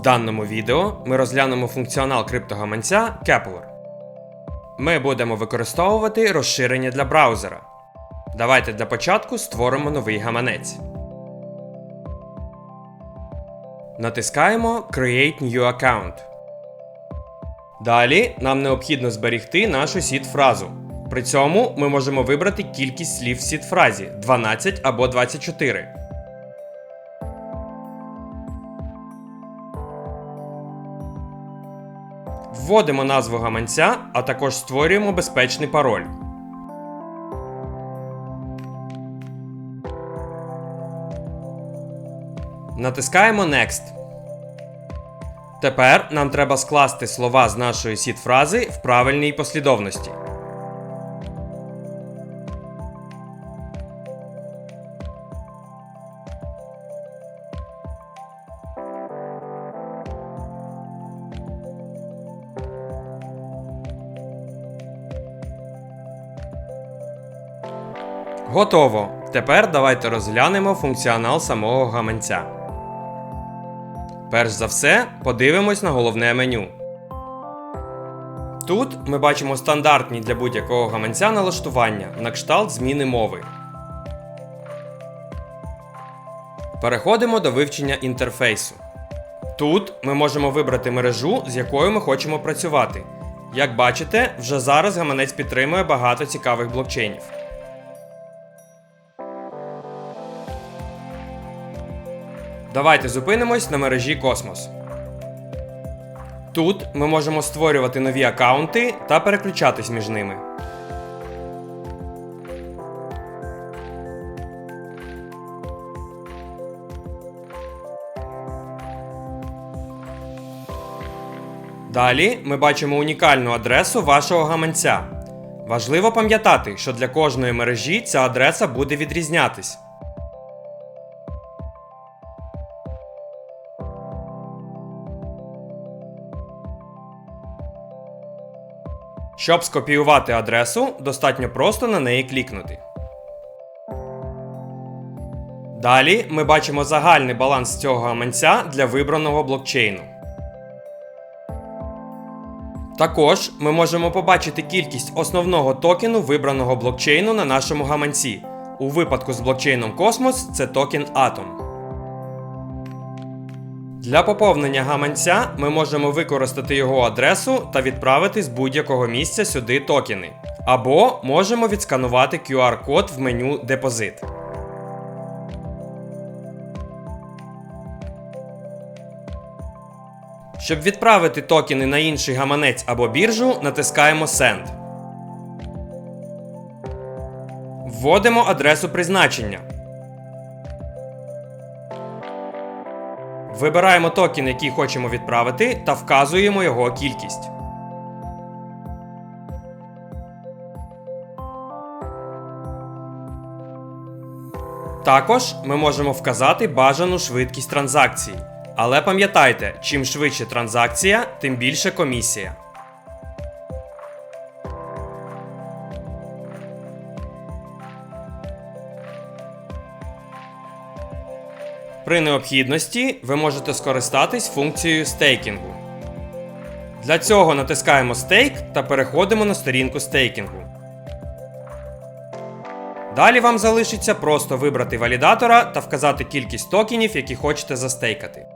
В даному відео ми розглянемо функціонал криптогаманця Kepler. Ми будемо використовувати розширення для браузера. Давайте для початку створимо новий гаманець. Натискаємо Create New Account. Далі нам необхідно зберігти нашу сід-фразу. При цьому ми можемо вибрати кількість слів в сід-фразі 12 або 24. Вводимо назву гаманця, а також створюємо безпечний пароль. Натискаємо Next. Тепер нам треба скласти слова з нашої сіт фрази в правильній послідовності. Готово. Тепер давайте розглянемо функціонал самого гаманця. Перш за все, подивимось на головне меню. Тут ми бачимо стандартні для будь-якого гаманця налаштування на кшталт зміни мови. Переходимо до вивчення інтерфейсу. Тут ми можемо вибрати мережу, з якою ми хочемо працювати. Як бачите, вже зараз гаманець підтримує багато цікавих блокчейнів. Давайте зупинимось на мережі Космос. Тут ми можемо створювати нові аккаунти та переключатись між ними. Далі ми бачимо унікальну адресу вашого гаманця. Важливо пам'ятати, що для кожної мережі ця адреса буде відрізнятись. Щоб скопіювати адресу, достатньо просто на неї клікнути. Далі ми бачимо загальний баланс цього гаманця для вибраного блокчейну. Також ми можемо побачити кількість основного токену вибраного блокчейну на нашому гаманці. У випадку з блокчейном Cosmos це токен Atom. Для поповнення гаманця ми можемо використати його адресу та відправити з будь-якого місця сюди токени. Або можемо відсканувати QR-код в меню Депозит. Щоб відправити токени на інший гаманець або біржу, натискаємо Send. Вводимо адресу призначення. Вибираємо токен, який хочемо відправити, та вказуємо його кількість. Також ми можемо вказати бажану швидкість транзакцій. Але пам'ятайте, чим швидше транзакція, тим більше комісія. При необхідності ви можете скористатись функцією стейкінгу. Для цього натискаємо стейк та переходимо на сторінку стейкінгу. Далі вам залишиться просто вибрати валідатора та вказати кількість токенів, які хочете застейкати.